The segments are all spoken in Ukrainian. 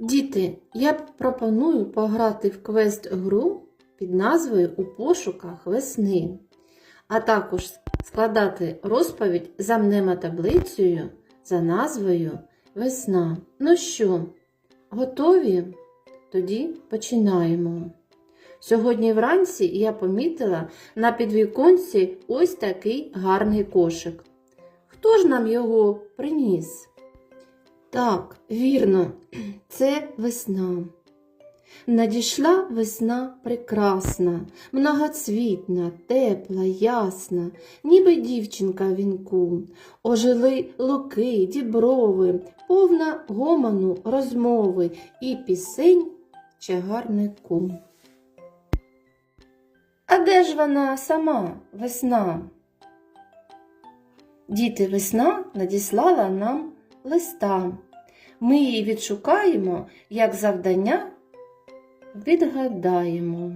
Діти, я пропоную пограти в квест-гру під назвою У пошуках весни, а також складати розповідь за мнемотаблицею за назвою Весна. Ну що, готові? Тоді починаємо. Сьогодні вранці я помітила на підвіконці ось такий гарний кошик. Хто ж нам його приніс? Так, вірно, це весна. Надійшла весна прекрасна, многоцвітна, тепла, ясна, ніби дівчинка в вінку. Ожили луки, діброви, повна гомону розмови і пісень чагарнику. А де ж вона сама, весна? Діти весна надіслала нам листа. Ми її відшукаємо, як завдання відгадаємо.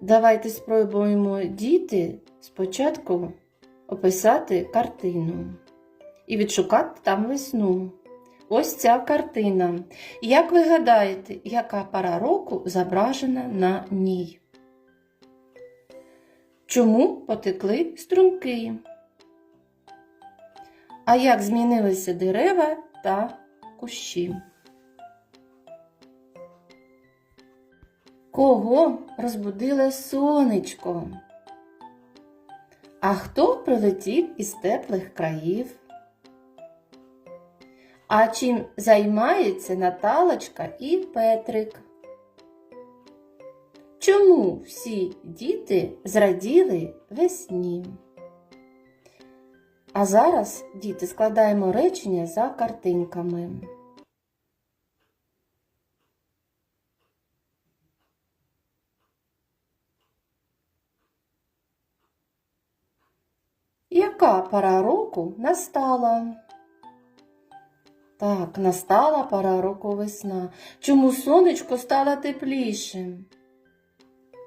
Давайте спробуємо діти спочатку описати картину і відшукати там весну. Ось ця картина. Як ви гадаєте, яка пора року зображена на ній? Чому потекли струмки? А як змінилися дерева та кущі? Кого розбудило сонечко? А хто прилетів із теплих країв? А чим займається Наталочка і Петрик? Чому всі діти зраділи весні? А зараз, діти, складаємо речення за картинками. Яка пора року настала? Так, настала пора року весна. Чому сонечко стало теплішим?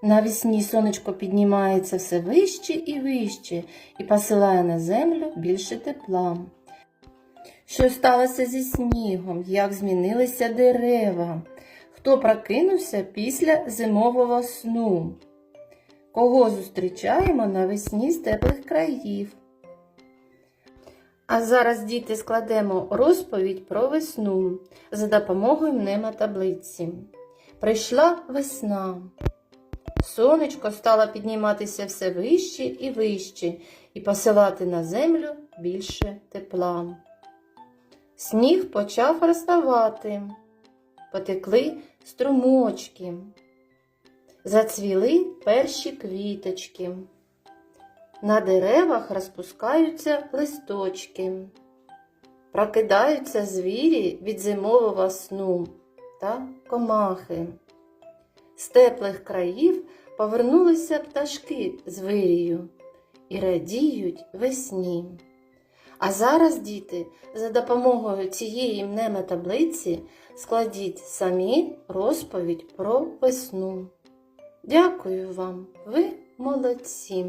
Навесні сонечко піднімається все вище і вище і посилає на землю більше тепла. Що сталося зі снігом? Як змінилися дерева? Хто прокинувся після зимового сну? Кого зустрічаємо навесні з теплих країв? А зараз, діти, складемо розповідь про весну за допомогою мнемотаблиці. Прийшла весна. Сонечко стало підніматися все вище і вище і посилати на землю більше тепла. Сніг почав розставати, потекли струмочки, зацвіли перші квіточки. На деревах розпускаються листочки, прокидаються звірі від зимового сну та комахи. З теплих країв повернулися пташки з вирію і радіють весні. А зараз, діти, за допомогою цієї мнемотаблиці складіть самі розповідь про весну. Дякую вам, ви молодці!